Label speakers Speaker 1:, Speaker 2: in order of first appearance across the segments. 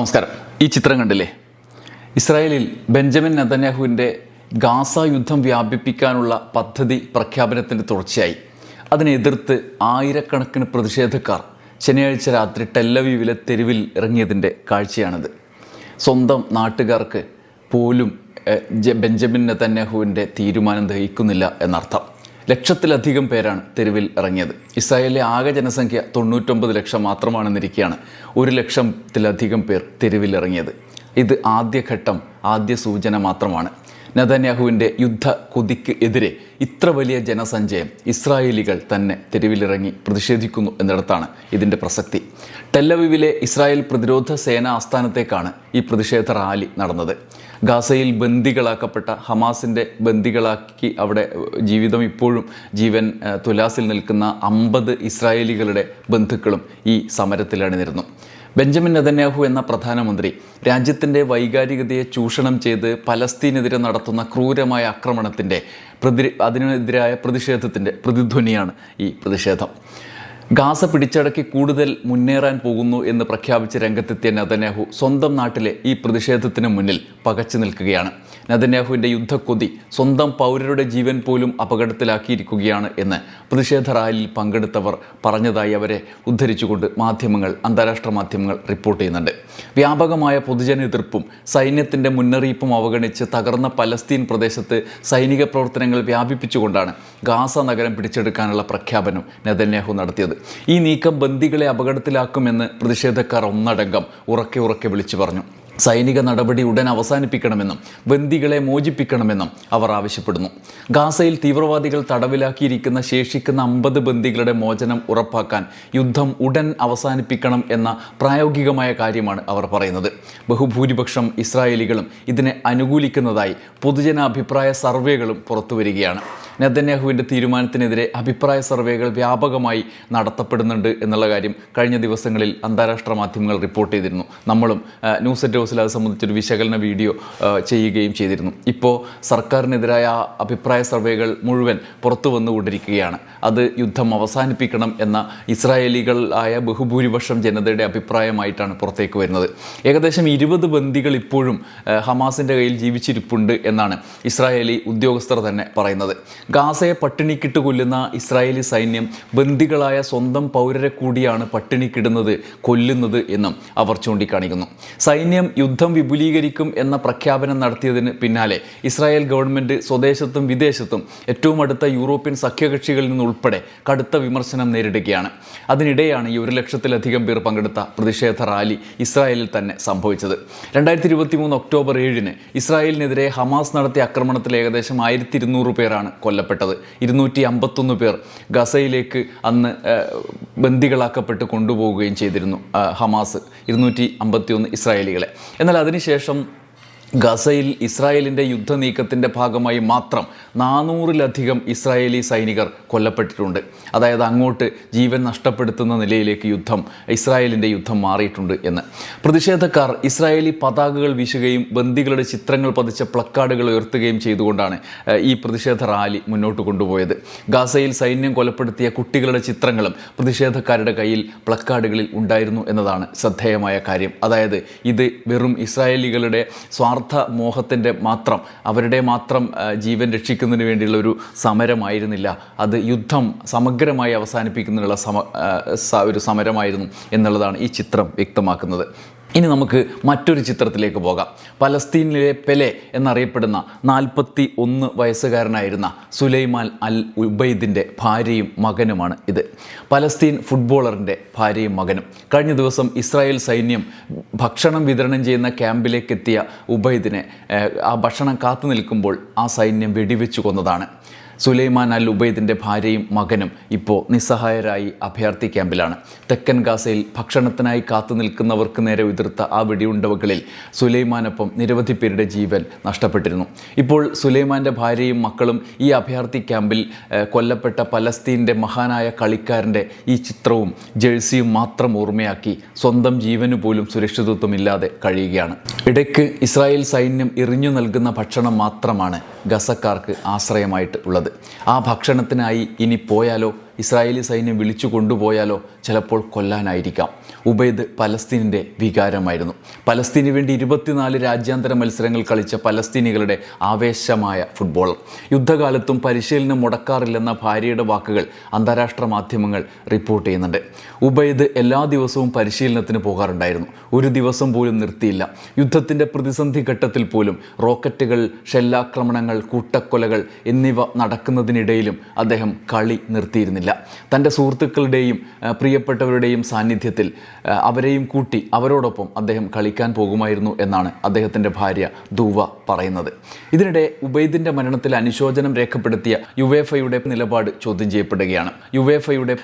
Speaker 1: നമസ്കാരം. ഈ ചിത്രം കണ്ടില്ലേ? ഇസ്രായേലിൽ ബെഞ്ചമിൻ നെതന്യാഹുവിന്റെ ഗാസ യുദ്ധം വ്യാപിപ്പിക്കാനുള്ള പദ്ധതി പ്രഖ്യാപനത്തിന്റെ തുടർച്ചയായി. അതിനെ എതിർത്ത് ആയിരക്കണക്കിന് പ്രതിഷേധക്കാർ ശനിയാഴ്ച രാത്രി ടെല്ലവീവിലെ തെരുവിൽ ഇറങ്ങിയതിന്റെ കാഴ്ചയാണിത്. സ്വന്തം നാട്ടുകാർക്ക് പോലും ബെഞ്ചമിൻ നെതന്യാഹുവിന്റെ തീരുമാനം ദഹിക്കുന്നില്ല എന്നർത്ഥം. ലക്ഷത്തിലധികം പേരാണ് തെരുവിൽ ഇറങ്ങിയത്. ഇസ്രായേലിലെ ആകെ ജനസംഖ്യ തൊണ്ണൂറ്റൊമ്പത് ലക്ഷം മാത്രമാണെന്നിരിക്കെയാണ് ഒരു ലക്ഷത്തിലധികം പേർ തെരുവിലിറങ്ങിയത് ഇത് ആദ്യഘട്ടം ആദ്യ സൂചന മാത്രമാണ്. നെതന്യാഹുവിന്റെ യുദ്ധ കൊതിക്ക് എതിരെ ഇത്ര വലിയ ജനസഞ്ചയം ഇസ്രായേലികൾ തന്നെ തെരുവിലിറങ്ങി പ്രതിഷേധിക്കുന്നു എന്നിടത്താണ് ഇതിന്റെ പ്രസക്തി. ടെല്ലവിവിലെ ഇസ്രായേൽ പ്രതിരോധ സേനാ ആസ്ഥാനത്തേക്കാണ് ഈ പ്രതിഷേധ റാലി നടന്നത്. ഗാസയിൽ ബന്ദികളാക്കപ്പെട്ട ഹമാസിന്റെ ബന്ദികളാക്കി അവിടെ ജീവിതം ഇപ്പോഴും ജീവൻ തുലാസിൽ നിൽക്കുന്ന അമ്പത് ഇസ്രായേലികളുടെ ബന്ധുക്കളും ഈ സമരത്തിൽ അണിനിരുന്നു ബെഞ്ചമിൻ നെതന്യാഹു എന്ന പ്രധാനമന്ത്രി രാജ്യത്തിന്റെ വൈകാരികതയെ ചൂഷണം ചെയ്ത് പലസ്തീനെതിരെ നടത്തുന്ന ക്രൂരമായ ആക്രമണത്തിന്റെ പ്രതി അതിനെതിരായ പ്രതിഷേധത്തിന്റെ പ്രതിധ്വനിയാണ് ഈ പ്രതിഷേധം. ഗാസ പിടിച്ചടക്കി കൂടുതൽ മുന്നേറാൻ പോകുന്നു എന്ന് പ്രഖ്യാപിച്ച് രംഗത്തെത്തിയ നെതന്യാഹു സ്വന്തം നാട്ടിലെ ഈ പ്രതിഷേധത്തിന് മുന്നിൽ പകച്ചു നിൽക്കുകയാണ്. നെതന്യാഹുവിന്റെ യുദ്ധക്കൊതി സ്വന്തം പൗരരുടെ ജീവൻ പോലും അപകടത്തിലാക്കിയിരിക്കുകയാണ് എന്ന് പ്രതിഷേധ റാലിയിൽ പങ്കെടുത്തവർ പറഞ്ഞതായി അവരെ ഉദ്ധരിച്ചുകൊണ്ട് മാധ്യമങ്ങൾ അന്താരാഷ്ട്ര മാധ്യമങ്ങൾ റിപ്പോർട്ട് ചെയ്യുന്നുണ്ട്. വ്യാപകമായ പൊതുജന എതിർപ്പും സൈന്യത്തിന്റെ മുന്നറിയിപ്പും അവഗണിച്ച് തകർന്ന പലസ്തീൻ പ്രദേശത്ത് സൈനിക പ്രവർത്തനങ്ങൾ വ്യാപിപ്പിച്ചുകൊണ്ടാണ് ഗാസ നഗരം പിടിച്ചെടുക്കാനുള്ള പ്രഖ്യാപനം നെതന്യാഹു നടത്തിയത്. ഈ നീക്കം ബന്ദികളെ അപകടത്തിലാക്കുമെന്ന് പ്രതിഷേധക്കാർ ഒന്നടങ്കം ഉറക്കെ ഉറക്കെ വിളിച്ചു പറഞ്ഞു. സൈനിക നടപടി ഉടൻ അവസാനിപ്പിക്കണമെന്നും ബന്ദികളെ മോചിപ്പിക്കണമെന്നും അവർ ആവശ്യപ്പെടുന്നു. ഗാസയിൽ തീവ്രവാദികൾ തടവിലാക്കിയിരിക്കുന്ന ശേഷിക്കുന്ന അമ്പത് ബന്ദികളുടെ മോചനം ഉറപ്പാക്കാൻ യുദ്ധം ഉടൻ അവസാനിപ്പിക്കണം എന്ന പ്രായോഗികമായ കാര്യമാണ് അവർ പറയുന്നത്. ബഹുഭൂരിപക്ഷം ഇസ്രായേലികളും ഇതിനെ അനുകൂലിക്കുന്നതായി പൊതുജനാഭിപ്രായ സർവേകളും പുറത്തുവരികയാണ്. നെതന്യാഹുവിന്റെ തീരുമാനത്തിനെതിരെ അഭിപ്രായ സർവേകൾ വ്യാപകമായി നടത്തപ്പെടുന്നുണ്ട് എന്നുള്ള കാര്യം കഴിഞ്ഞ ദിവസങ്ങളിൽ അന്താരാഷ്ട്ര മാധ്യമങ്ങൾ റിപ്പോർട്ട് ചെയ്തിരുന്നു. നമ്മളും ന്യൂസ് അറ്റ് ഹൗസിൽ അത് സംബന്ധിച്ചൊരു വിശകലന വീഡിയോ ചെയ്യുകയും ചെയ്തിരുന്നു. ഇപ്പോൾ സർക്കാരിനെതിരായ അഭിപ്രായ സർവേകൾ മുഴുവൻ പുറത്തു വന്നുകൊണ്ടിരിക്കുകയാണ്. അത് യുദ്ധം അവസാനിപ്പിക്കണം എന്ന ഇസ്രായേലികളായ ബഹുഭൂരിപക്ഷം ജനതയുടെ അഭിപ്രായമായിട്ടാണ് പുറത്തേക്ക് വരുന്നത്. ഏകദേശം ഇരുപത് ബന്ദികൾ ഇപ്പോഴും ഹമാസിന്റെ കയ്യിൽ ജീവിച്ചിരിപ്പുണ്ട് എന്നാണ് ഇസ്രായേലി ഉദ്യോഗസ്ഥർ തന്നെ പറയുന്നത്. ഗാസയെ പട്ടിണിക്കിട്ട് കൊല്ലുന്ന ഇസ്രായേലി സൈന്യം ബന്ദികളായ സ്വന്തം പൗരരെ കൂടിയാണ് പട്ടിണിക്കിടുന്നത് കൊല്ലുന്നത് എന്നും അവർ ചൂണ്ടിക്കാണിക്കുന്നു. സൈന്യം യുദ്ധം വിപുലീകരിക്കും എന്ന പ്രഖ്യാപനം നടത്തിയതിന് പിന്നാലെ ഇസ്രായേൽ ഗവൺമെന്റ് സ്വദേശത്തും വിദേശത്തും ഏറ്റവും അടുത്ത യൂറോപ്യൻ സഖ്യകക്ഷികളിൽ നിന്നുൾപ്പെടെ കടുത്ത വിമർശനം നേരിടുകയാണ്. അതിനിടെയാണ് ഈ ഒരു ലക്ഷത്തിലധികം പേർ പങ്കെടുത്ത പ്രതിഷേധ റാലി ഇസ്രായേലിൽ തന്നെ സംഭവിച്ചത്. രണ്ടായിരത്തി ഇരുപത്തി മൂന്ന് ഒക്ടോബർ ഏഴിന് ഇസ്രായേലിനെതിരെ ഹമാസ് നടത്തിയ ആക്രമണത്തിൽ ഏകദേശം ആയിരത്തി ഇരുന്നൂറ് പേരാണ് കൊല്ലപ്പെട്ടത്. ഇരുന്നൂറ്റി അമ്പത്തൊന്ന് പേർ ഗസയിലേക്ക് അന്ന് ബന്ദികളാക്കപ്പെട്ട് കൊണ്ടുപോവുകയും ചെയ്തിരുന്നു ഹമാസ് ഇരുന്നൂറ്റി അമ്പത്തിയൊന്ന് ഇസ്രായേലികളെ. എന്നാൽ അതിനുശേഷം ഗസയിൽ ഇസ്രായേലിന്റെ യുദ്ധനീക്കത്തിന്റെ ഭാഗമായി മാത്രം നാനൂറിലധികം ഇസ്രായേലി സൈനികർ കൊല്ലപ്പെട്ടിട്ടുണ്ട്. അതായത് അങ്ങോട്ട് ജീവൻ നഷ്ടപ്പെടുത്തുന്ന നിലയിലേക്ക് യുദ്ധം ഇസ്രായേലിന്റെ യുദ്ധം മാറിയിട്ടുണ്ട് എന്ന്. പ്രതിഷേധക്കാർ ഇസ്രായേലി പതാകകൾ വീശുകയും ബന്ദികളുടെ ചിത്രങ്ങൾ പതിച്ച പ്ലക്കാർഡുകൾ ഉയർത്തുകയും ചെയ്തുകൊണ്ടാണ് ഈ പ്രതിഷേധ റാലി മുന്നോട്ട് കൊണ്ടുപോയത്. ഗാസയിൽ സൈന്യം കൊലപ്പെടുത്തിയ കുട്ടികളുടെ ചിത്രങ്ങളും പ്രതിഷേധക്കാരുടെ കയ്യിൽ പ്ലക്കാർഡുകളിൽ ഉണ്ടായിരുന്നു എന്നതാണ് ശ്രദ്ധേയമായ കാര്യം. അതായത് ഇത് വെറും ഇസ്രായേലികളുടെ സ്വാർത്ഥ മോഹത്തിന്റെ മാത്രം അവരുടെ മാത്രം ജീവൻ ജീവൻ രക്ഷിക്കുന്നതിന് വേണ്ടിയുള്ള ഒരു സമരമായിരുന്നില്ല. അത് യുദ്ധം സമഗ്രമായി അവസാനിപ്പിക്കുന്നതിനുള്ള സമ ഒരു സമരമായിരുന്നു എന്നുള്ളതാണ് ഈ ചിത്രം വ്യക്തമാക്കുന്നത്. ഇനി നമുക്ക് മറ്റൊരു ചിത്രത്തിലേക്ക് പോകാം. പലസ്തീനിലെ പെലെ എന്നറിയപ്പെടുന്ന നാൽപ്പത്തി ഒന്ന് വയസ്സുകാരനായിരുന്ന സുലൈമാൻ അൽ ഉബൈദിന്റെ ഭാര്യയും മകനുമാണ് ഇത്. പലസ്തീൻ ഫുട്ബോളറിന്റെ ഭാര്യയും മകനും. കഴിഞ്ഞ ദിവസം ഇസ്രായേൽ സൈന്യം ഭക്ഷണം വിതരണം ചെയ്യുന്ന ക്യാമ്പിലേക്ക് എത്തിയ ഉബൈദിനെ ആ ഭക്ഷണം കാത്തു നിൽക്കുമ്പോൾ ആ സൈന്യം വെടിവെച്ചു കൊന്നതാണ്. സുലൈമാൻ അൽ ഉബൈദിന്റെ ഭാര്യയും മകനും ഇപ്പോൾ നിസ്സഹായരായി അഭയാർത്ഥി ക്യാമ്പിലാണ്. തെക്കൻ ഗാസയിൽ ഭക്ഷണത്തിനായി കാത്തു നിൽക്കുന്നവർക്ക് നേരെ ഉതിർത്ത ആ വെടിയുണ്ടവകളിൽ സുലൈമാനൊപ്പം നിരവധി പേരുടെ ജീവൻ നഷ്ടപ്പെട്ടിരുന്നു. ഇപ്പോൾ സുലൈമാന്റെ ഭാര്യയും മക്കളും ഈ അഭയാർത്ഥി ക്യാമ്പിൽ കൊല്ലപ്പെട്ട പലസ്തീന്റെ മഹാനായ കളിക്കാരന്റെ ഈ ചിത്രവും ജേഴ്സിയും മാത്രം ഓർമ്മയാക്കി സ്വന്തം ജീവനു പോലും സുരക്ഷിതത്വമില്ലാതെ കഴിയുകയാണ്. ഇടയ്ക്ക് ഇസ്രായേൽ സൈന്യം എറിഞ്ഞു നൽകുന്ന ഭക്ഷണം മാത്രമാണ് ഗസക്കാർക്ക് ആശ്രയമായിട്ട് ഉള്ളത് ആ ഭക്ഷണത്തിനായി ഇനി പോയാലോ? ഇസ്രായേലി സൈന്യം വിളിച്ചു കൊണ്ടുപോയാലോ ചിലപ്പോൾ കൊല്ലാനായിരിക്കാം. ഉബൈദ് പലസ്തീനിന്റെ വികാരമായിരുന്നു. പലസ്തീന് വേണ്ടി ഇരുപത്തിനാല് രാജ്യാന്തര മത്സരങ്ങൾ കളിച്ച പലസ്തീനികളുടെ ആവേശമായ ഫുട്ബോളർ യുദ്ധകാലത്തും പരിശീലനം മുടക്കാറില്ലെന്ന ഭാര്യയുടെ വാക്കുകൾ അന്താരാഷ്ട്ര മാധ്യമങ്ങൾ റിപ്പോർട്ട് ചെയ്യുന്നുണ്ട്. ഉബൈദ് എല്ലാ ദിവസവും പരിശീലനത്തിന് പോകാറുണ്ടായിരുന്നു. ഒരു ദിവസം പോലും നിർത്തിയില്ല. യുദ്ധത്തിന്റെ പ്രതിസന്ധി ഘട്ടത്തിൽ പോലും റോക്കറ്റുകൾ ഷെല്ലാക്രമണങ്ങൾ കൂട്ടക്കൊലകൾ എന്നിവ നടക്കുന്നതിനിടയിലും അദ്ദേഹം കളി നിർത്തിയിരുന്നില്ല. തന്റെ സുഹൃത്തുക്കളുടെയും പ്രിയപ്പെട്ടവരുടെയും സാന്നിധ്യത്തിൽ അവരെയും കൂട്ടി അവരോടൊപ്പം അദ്ദേഹം കളിക്കാൻ പോകുമായിരുന്നു എന്നാണ് അദ്ദേഹത്തിന്റെ ഭാര്യ ദൂവ പറയുന്നത്. ഇതിനിടെ ഉബൈദിന്റെ മരണത്തിൽ അനുശോചനം രേഖപ്പെടുത്തിയ യുവേഫയുടെ നിലപാട് ചോദ്യം ചെയ്യപ്പെടുകയാണ്. യുവേഫയുടെ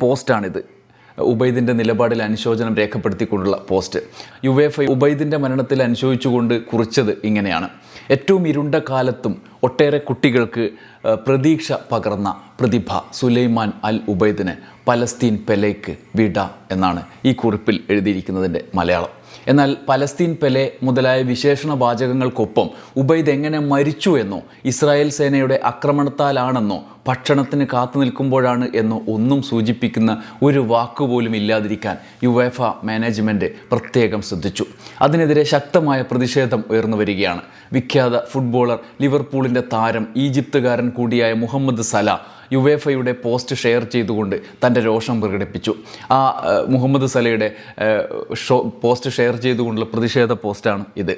Speaker 1: പോസ്റ്റാണിത്. ഉബൈദിന്റെ നിലപാടിൽ അനുശോചനം രേഖപ്പെടുത്തിക്കൊണ്ടുള്ള പോസ്റ്റ്. യുവേഫ ഉബൈദിന്റെ മരണത്തിൽ അനുശോചിച്ചുകൊണ്ട് കുറിച്ചത് ഇങ്ങനെയാണ്. ഏറ്റവും ഇരുണ്ട കാലത്തും ഒട്ടേറെ കുട്ടികൾക്ക് പ്രതീക്ഷ പകർന്ന പ്രതിഭ സുലൈമാൻ അൽ ഉബൈദിന് പലസ്തീൻ പെലേക്ക് വിട എന്നാണ് ഈ കുറിപ്പിൽ എഴുതിയിരിക്കുന്നതിന്റെ മലയാളം. എന്നാൽ പലസ്തീൻ പെലെ മുതലായ വിശേഷണ വാചകങ്ങൾക്കൊപ്പം ഉബൈദ് എങ്ങനെ മരിച്ചു എന്നോ ഇസ്രായേൽ സേനയുടെ ആക്രമണത്താലാണെന്നോ ഭക്ഷണത്തിന് കാത്തു നിൽക്കുമ്പോഴാണ് എന്നോ ഒന്നും സൂചിപ്പിക്കുന്ന ഒരു വാക്കുപോലും ഇല്ലാതിരിക്കാൻ യുവേഫ മാനേജ്മെന്റ് പ്രത്യേകം ശ്രദ്ധിച്ചു. അതിനെതിരെ ശക്തമായ പ്രതിഷേധം ഉയർന്നു വരികയാണ്. വിഖ്യാത ഫുട്ബോളർ ലിവർപൂളിന്റെ താരം ഈജിപ്തുകാരൻ കൂടിയായ മുഹമ്മദ് സല യുവേഫയുടെ പോസ്റ്റ് ഷെയർ ചെയ്തുകൊണ്ട് തന്റെ രോഷം പ്രകടിപ്പിച്ചു. ആ മുഹമ്മദ് സലയുടെ ഷോ പോസ്റ്റ് ഷെയർ ചെയ്തുകൊണ്ടുള്ള പ്രതിഷേധ പോസ്റ്റാണ് ഇത്.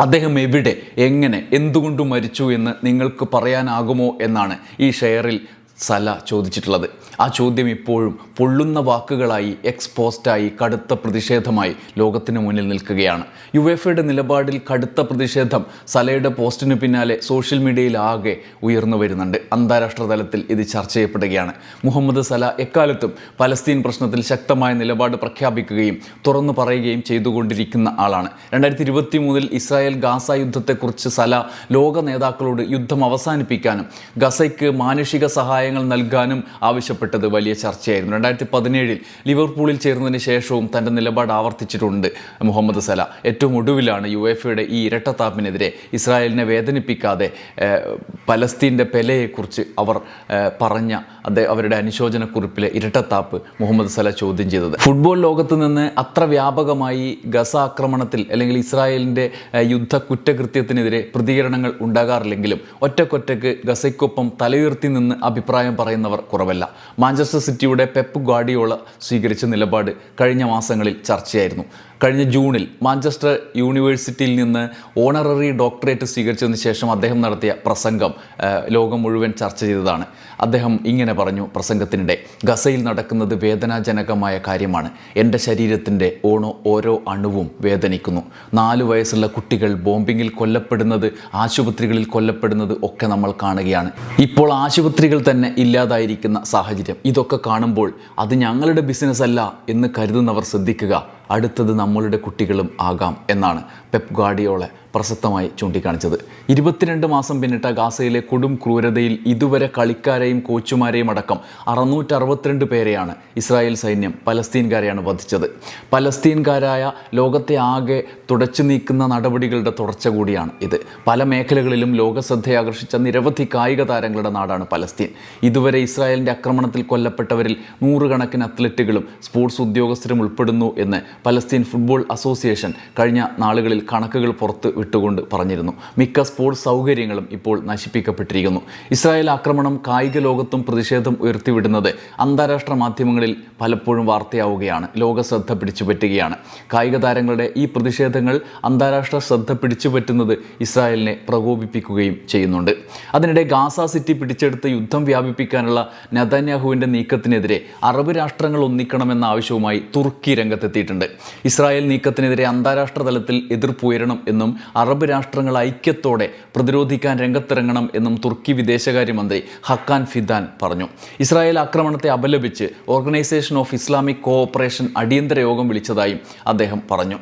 Speaker 1: അദ്ദേഹം എവിടെ എങ്ങനെ എന്തുകൊണ്ട് മരിച്ചു എന്ന് നിങ്ങൾക്ക് പറയാനാകുമോ എന്നാണ് ഈ ഷെയറിൽ സല ചോദിച്ചിട്ടുള്ളത്. ആ ചോദ്യം ഇപ്പോഴും പൊള്ളുന്ന വാക്കുകളായി എക്സ്പോസ്റ്റായി കടുത്ത പ്രതിഷേധമായി ലോകത്തിന് മുന്നിൽ നിൽക്കുകയാണ്. യുവേഫയുടെ നിലപാടിൽ കടുത്ത പ്രതിഷേധം സലയുടെ പോസ്റ്റിന് പിന്നാലെ സോഷ്യൽ മീഡിയയിൽ ആകെ ഉയർന്നു വരുന്നുണ്ട്. അന്താരാഷ്ട്ര തലത്തിൽ ഇത് ചർച്ച ചെയ്യപ്പെടുകയാണ്. മുഹമ്മദ് സല എക്കാലത്തും പലസ്തീൻ പ്രശ്നത്തിൽ ശക്തമായ നിലപാട് പ്രഖ്യാപിക്കുകയും തുറന്നു പറയുകയും ചെയ്തുകൊണ്ടിരിക്കുന്ന ആളാണ്. രണ്ടായിരത്തി ഇരുപത്തി മൂന്നിൽ ഇസ്രായേൽ ഗാസ യുദ്ധത്തെക്കുറിച്ച് സല ലോക നേതാക്കളോട് യുദ്ധം അവസാനിപ്പിക്കാനും ഗസയ്ക്ക് മാനുഷിക സഹായങ്ങൾ നൽകാനും ആവശ്യപ്പെട്ടത് വലിയ ചർച്ചയായിരുന്നു. രണ്ടായിരത്തി പതിനേഴിൽ ലിവർപൂളിൽ ചേർന്നതിന് ശേഷവും തന്റെ നിലപാട് ആവർത്തിച്ചിട്ടുണ്ട് മുഹമ്മദ് സല. ഏറ്റവും ഒടുവിലാണ് യു എഫ് എയുടെ ഈ ഇരട്ടത്താപ്പിനെതിരെ ഇസ്രായേലിനെ വേദനിപ്പിക്കാതെ പലസ്തീന്റെ പെലയെക്കുറിച്ച് അവർ പറഞ്ഞ അദ്ദേഹം അവരുടെ അനുശോചനക്കുറിപ്പിലെ ഇരട്ടത്താപ്പ് മുഹമ്മദ് സല ചോദ്യം ചെയ്തത്. ഫുട്ബോൾ ലോകത്ത് നിന്ന് അത്ര വ്യാപകമായി ഗസ ആക്രമണത്തിൽ അല്ലെങ്കിൽ ഇസ്രായേലിന്റെ യുദ്ധ കുറ്റകൃത്യത്തിനെതിരെ പ്രതികരണങ്ങൾ ഉണ്ടാകാറില്ലെങ്കിലും ഒറ്റക്കൊറ്റക്ക് ഗസയ്ക്കൊപ്പം തലയുയർത്തി നിന്ന് അഭിപ്രായം പറയുന്നവർ കുറവല്ല. മാഞ്ചസ്റ്റർ സിറ്റിയുടെ പെപ്പ് ഗാഡിയോള സ്വീകരിച്ച നിലപാട് കഴിഞ്ഞ മാസങ്ങളിൽ ചർച്ചയായിരുന്നു. കഴിഞ്ഞ ജൂണിൽ മാഞ്ചസ്റ്റർ യൂണിവേഴ്സിറ്റിയിൽ നിന്ന് ഓണററി ഡോക്ടറേറ്റ് സ്വീകരിച്ചതിന് ശേഷം അദ്ദേഹം നടത്തിയ പ്രസംഗം ലോകം മുഴുവൻ ചർച്ച ചെയ്തതാണ്. അദ്ദേഹം ഇങ്ങനെ പറഞ്ഞു പ്രസംഗത്തിനിടെ ഗസയിൽ നടക്കുന്നത് വേദനാജനകമായ കാര്യമാണ്. എന്റെ ശരീരത്തിന്റെ ഓണോ ഓരോ അണുവും വേദനിക്കുന്നു. നാലു വയസ്സുള്ള കുട്ടികൾ ബോംബിങ്ങിൽ കൊല്ലപ്പെടുന്നത് ആശുപത്രികളിൽ കൊല്ലപ്പെടുന്നത് ഒക്കെ നമ്മൾ കാണുകയാണ്. ഇപ്പോൾ ആശുപത്രികൾ തന്നെ ഇല്ലാതായിരിക്കുന്ന സാഹചര്യം. ഇതൊക്കെ കാണുമ്പോൾ അത് ഞങ്ങളുടെ ബിസിനസ് അല്ല എന്ന് കരുതുന്നവർ ശ്രദ്ധിക്കുക. അടുത്തത് നമ്മളുടെ കുട്ടികളും ആകാം എന്നാണ്. പെപ് ഗാഡിയോളെ പ്രസക്തമായി ചൂണ്ടിക്കാണിച്ചത്. ഇരുപത്തിരണ്ട് മാസം പിന്നിട്ട ഗാസയിലെ കൊടും ക്രൂരതയിൽ ഇതുവരെ കളിക്കാരെയും കോച്ചുമാരെയും അടക്കം അറുന്നൂറ്ററുപത്തിരണ്ട് പേരെയാണ് ഇസ്രായേൽ സൈന്യം പലസ്തീൻകാരെയാണ് വധിച്ചത്. പലസ്തീൻകാരായ ലോകത്തെ ആകെ തുടച്ചു നീക്കുന്ന നടപടികളുടെ തുടർച്ച കൂടിയാണ് ഇത്. പല മേഖലകളിലും ലോക ശ്രദ്ധയാകർഷിച്ച നിരവധി കായിക താരങ്ങളുടെ നാടാണ് പലസ്തീൻ. ഇതുവരെ ഇസ്രായേലിന്റെ ആക്രമണത്തിൽ കൊല്ലപ്പെട്ടവരിൽ നൂറുകണക്കിന് അത്ലറ്റുകളും സ്പോർട്സ് ഉദ്യോഗസ്ഥരും ഉൾപ്പെടുന്നു എന്ന് പലസ്തീൻ ഫുട്ബോൾ അസോസിയേഷൻ കഴിഞ്ഞ നാളുകളിൽ കണക്കുകൾ പുറത്ത് വിട്ടുകൊണ്ട് പറഞ്ഞിരുന്നു. മിക്ക സ്പോർട്സ് സൗകര്യങ്ങളും ഇപ്പോൾ നശിപ്പിക്കപ്പെട്ടിരിക്കുന്നു. ഇസ്രായേൽ ആക്രമണം കായിക ലോകത്തും പ്രതിഷേധം ഉയർത്തിവിടുന്നത് അന്താരാഷ്ട്ര മാധ്യമങ്ങളിൽ പലപ്പോഴും വാർത്തയാവുകയാണ്. ലോക ശ്രദ്ധ പിടിച്ചുപറ്റുകയാണ്. കായിക താരങ്ങളുടെ ഈ പ്രതിഷേധങ്ങൾ അന്താരാഷ്ട്ര ശ്രദ്ധ പിടിച്ചുപറ്റുന്നത് ഇസ്രായേലിനെ പ്രകോപിപ്പിക്കുകയും ചെയ്യുന്നുണ്ട്. അതിനിടെ ഗാസ സിറ്റി പിടിച്ചെടുത്ത് യുദ്ധം വ്യാപിപ്പിക്കാനുള്ള നദാന്യാഹുവിന്റെ നീക്കത്തിനെതിരെ അറബ് രാഷ്ട്രങ്ങൾ ഒന്നിക്കണമെന്ന ആവശ്യവുമായി തുർക്കി രംഗത്തെത്തിയിട്ടുണ്ട്. ഇസ്രായേൽ നീക്കത്തിനെതിരെ അന്താരാഷ്ട്ര തലത്തിൽ എതിർപ്പ് ഉയരണം എന്നും അറബ് രാഷ്ട്രങ്ങൾ ഐക്യത്തോടെ പ്രതിരോധിക്കാൻ രംഗത്തിറങ്ങണം എന്നും തുർക്കി വിദേശകാര്യമന്ത്രി ഹക്കാൻ ഫിദാൻ പറഞ്ഞു. ഇസ്രായേൽ ആക്രമണത്തെ അപലപിച്ച് ഓർഗനൈസേഷൻ ഓഫ് ഇസ്ലാമിക് കോഓപ്പറേഷൻ അടിയന്തര യോഗം വിളിച്ചതായും അദ്ദേഹം പറഞ്ഞു.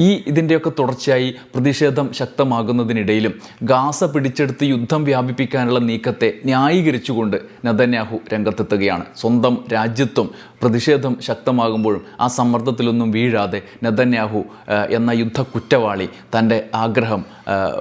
Speaker 1: ഈ ഇതിന്റെയൊക്കെ തുടർച്ചയായി പ്രതിഷേധം ശക്തമാകുന്നതിനിടയിലും ഗാസ പിടിച്ചെടുത്ത് യുദ്ധം വ്യാപിപ്പിക്കാനുള്ള നീക്കത്തെ ന്യായീകരിച്ചുകൊണ്ട് നദന്യാഹു രംഗത്തെത്തുകയാണ്. സ്വന്തം രാജ്യത്തും പ്രതിഷേധം ശക്തമാകുമ്പോഴും ആ സമ്മർദ്ദത്തിലൊന്നും വീഴാതെ നദന്യാഹു എന്ന യുദ്ധ കുറ്റവാളി തന്റെ ആഗ്രഹം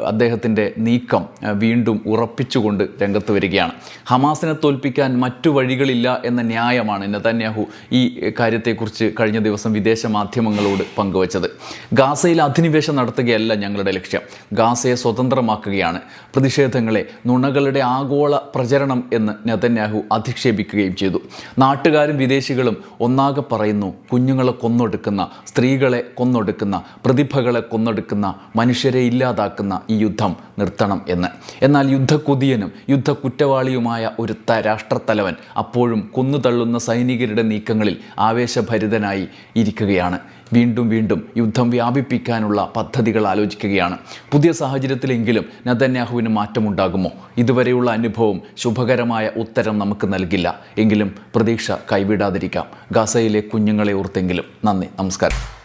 Speaker 1: അദ്ദേഹത്തിന്റെ നീക്കം വീണ്ടും ഉറപ്പിച്ചുകൊണ്ട് രംഗത്ത് വരികയാണ്. ഹമാസിനെ തോൽപ്പിക്കാൻ മറ്റു വഴികളില്ല എന്ന ന്യായമാണ് നെതന്യാഹു ഈ കാര്യത്തെക്കുറിച്ച് കഴിഞ്ഞ ദിവസം വിദേശ മാധ്യമങ്ങളോട് പങ്കുവച്ചത്. ഗാസയിൽ അധിനിവേശം നടത്തുകയല്ല ഞങ്ങളുടെ ലക്ഷ്യം. ഗാസയെ സ്വതന്ത്രമാക്കുകയാണ്. പ്രതിഷേധങ്ങളെ നുണകളുടെ ആഗോള പ്രചരണം എന്ന് നെതന്യാഹു അധിക്ഷേപിക്കുകയും ചെയ്തു. നാട്ടുകാരും വിദേശികളും ഒന്നാകെ പറയുന്നു കുഞ്ഞുങ്ങളെ കൊന്നൊടുക്കുന്ന സ്ത്രീകളെ കൊന്നൊടുക്കുന്ന പ്രതിഭകളെ കൊന്നൊടുക്കുന്ന മനുഷ്യരെ ഇല്ലാതാക്കുന്ന ഈ യുദ്ധം നിർത്തണം എന്ന്. എന്നാൽ യുദ്ധക്കുതിയനും യുദ്ധ കുറ്റവാളിയുമായ ഒരു രാഷ്ട്രത്തലവൻ അപ്പോഴും കൊന്നുതള്ളുന്ന സൈനികരുടെ നീക്കങ്ങളിൽ ആവേശഭരിതനായി ഇരിക്കുകയാണ്. വീണ്ടും വീണ്ടും യുദ്ധം വ്യാപിപ്പിക്കാനുള്ള പദ്ധതികൾ ആലോചിക്കുകയാണ്. പുതിയ സാഹചര്യത്തിലെങ്കിലും നതന്യാഹുവിന് മാറ്റമുണ്ടാകുമോ? ഇതുവരെയുള്ള അനുഭവം ശുഭകരമായ ഉത്തരം നമുക്ക് നൽകില്ല. എങ്കിലും പ്രതീക്ഷ കൈവിടാതിരിക്കാം. ഗസയിലെ കുഞ്ഞുങ്ങളെ ഓർത്തെങ്കിലും. നന്ദി. നമസ്കാരം.